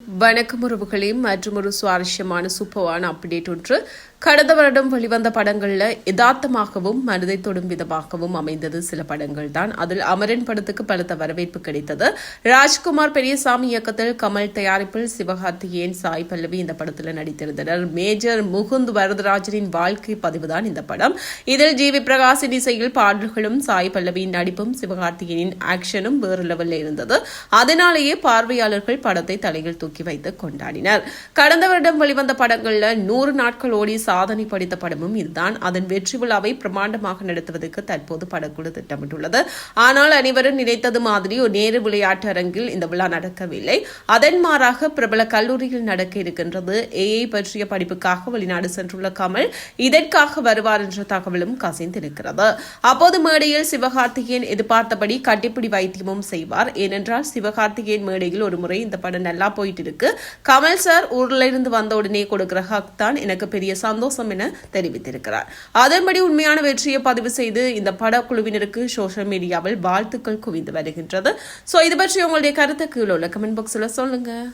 வணக்கம் உறவுகளே. மற்றும் ஒரு சுவாரஸ்யமான சூப்பரான அப்டேட் ஒன்று கடந்த வருடம் வெளிவந்த படங்கள்ல யதார்த்தமாகவும் மனதை தொடும் விதமாகவும் அமைந்தது சில படங்கள் தான் அதில் அமரன் படத்துக்கு பலத்த வரவேற்பு கிடைத்தது. ராஜ்குமார் பெரியசாமி இயக்கத்தில் கமல் தயாரிப்பில் சிவகார்த்திகேயன் சாய் பல்லவி இந்த படத்தில் நடித்திருந்தனர். மேஜர் முகுந்த் வரதராஜனின் வாழ்க்கை பதிவுதான் இந்த படம். இதில் ஜி வி பிரகாசின் இசையில் பாடல்களும் சாய் பல்லவியின் நடிப்பும் சிவகார்த்திகேயனின் ஆக்ஷனும் வேறு லெவலில் இருந்தது. அதனாலேயே பார்வையாளர்கள் படத்தை தலையில் தூக்கி வைத்து கொண்டாடினர். கடந்த வருடம் வெளிவந்த படங்கள்ல நூறு நாட்கள் ஓடி சாதனை படித்த படமும் இதுதான். அதன் வெற்றி விழாவை பிரமாண்டமாக நடத்துவதற்கு தற்போது படக்குழு திட்டமிட்டுள்ளது. ஆனால் அனைவரும் நினைத்தது மாதிரி ஒரு நேரு விளையாட்டு அரங்கில் இந்த விழா நடக்கவில்லை. அதன் மாறாக பிரபல கல்லூரியில் நடக்க இருக்கின்றது ஏஐ பற்றிய படிப்புக்காக வெளிநாடு சென்றுள்ள கமல் இதற்காக வருவார் என்ற தகவலும் கசிந்திருக்கிறது. அப்போது மேடையில் சிவகார்த்திகேயன் எதிர்பார்த்தபடி கட்டிப்பிடி வைத்தியமும் செய்வார். ஏனென்றால் சிவகார்த்திகேயன் மேடையில் ஒரு முறை இந்த படம் நல்லா போயிட்டு இருக்கு கமல் சார் ஊர்ல இருந்து வந்த உடனே கொடுக்கிற ஹக் தான் எனக்கு பெரிய சந்தோஷம் என தெரிவித்திருக்கிறார். அதன்படி உண்மையான வெற்றியை பதிவு செய்து இந்த படக்குழுவினருக்கு சோசியல் மீடியாவில் வாழ்த்துக்கள் குவிந்து வருகின்றது. சோ இது பற்றி உங்களுடைய கருத்தை கீழே உள்ள கமெண்ட் பாக்ஸ்ல சொல்லுங்க.